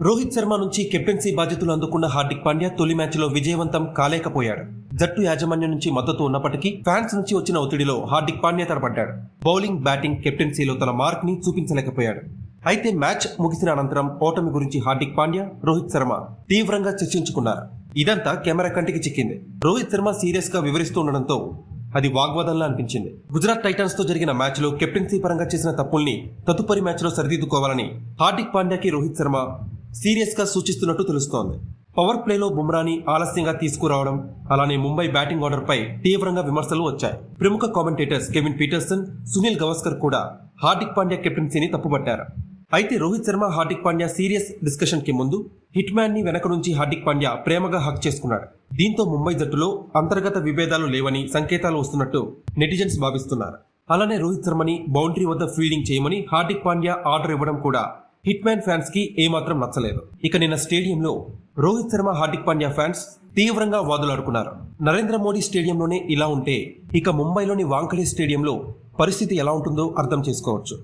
రోహిత్ శర్మ నుంచి కెప్టెన్సీ బాధ్యతలు అందుకున్న హార్దిక్ పాండ్యా తొలి మ్యాచ్లో విజయవంతం కాలేకపోయాడు. జట్టు యాజమాన్యం నుంచి మద్దతు ఉన్నప్పటికీ ఫ్యాన్స్ నుంచి వచ్చిన ఒత్తిడిలో హార్దిక్ పాండ్యా తడబడ్డాడు బౌలింగ్ బ్యాటింగ్ కెప్టెన్సీలో తన మార్క్ని చూపించలేకపోయాడు. అయితే మ్యాచ్ ముగిసిన అనంతరం ఓటమి గురించి హార్దిక్ పాండ్యా రోహిత్ శర్మ తీవ్రంగా చర్చించుకున్నారు. ఇదంతా కెమెరా కంటికి చిక్కింది. రోహిత్ శర్మ సీరియస్గా వివరిస్తూ ఉండడంతో అది వాగ్వాదంలా అనిపించింది. గుజరాత్ టైటన్స్తో జరిగిన మ్యాచ్లో కెప్టెన్సీ పరంగా చేసిన తప్పుల్ని తదుపరి మ్యాచ్లో సరిదిద్దుకోవాలని హార్దిక్ పాండ్యాకి రోహిత్ శర్మ సీరియస్గా సూచిస్తున్నట్టు తెలుస్తోంది. పవర్ ప్లేలో బుమ్రాని ఆలస్యంగా తీసుకురావడం అలానే ముంబై బ్యాటింగ్ ఆర్డర్ పై తీవ్రంగా విమర్శలు వచ్చాయి. ప్రముఖ commentators Kevin Pietersen Sunil Gavaskar కూడా హార్దిక్ పాండ్యా కెప్టెన్సీని తప్పుపట్టారు. అయితే రోహిత్ శర్మ హార్దిక్ పాండ్యా సీరియస్ డిస్కషన్కి ముందు హిట్ మ్యాన్ని వెనక నుంచి హార్దిక్ పాండ్యా ప్రేమగా హక్ చేసుకున్నాడు. దీంతో ముంబై జట్టులో అంతర్గత విభేదాలు లేవని సంకేతాలు వస్తున్నట్టు నెటిజన్స్ భావిస్తున్నారు. అలానే రోహిత్ శర్మని బౌండరీ వద్ద ఫీల్డింగ్ చేయమని హార్దిక్ పాండ్యా ఆర్డర్ ఇవ్వడం కూడా హిట్ మ్యాన్ ఫ్యాన్స్కి ఏమాత్రం నచ్చలేదు. ఇక నిన్న స్టేడియంలో రోహిత్ శర్మ హార్దిక్ పాండ్యా ఫ్యాన్స్ తీవ్రంగా వాదులాడుకున్నారు. నరేంద్ర మోడీ స్టేడియంలోనే ఇలా ఉంటే ఇక ముంబైలోని వాంఖడే స్టేడియంలో పరిస్థితి ఎలా ఉంటుందో అర్థం చేసుకోవచ్చు.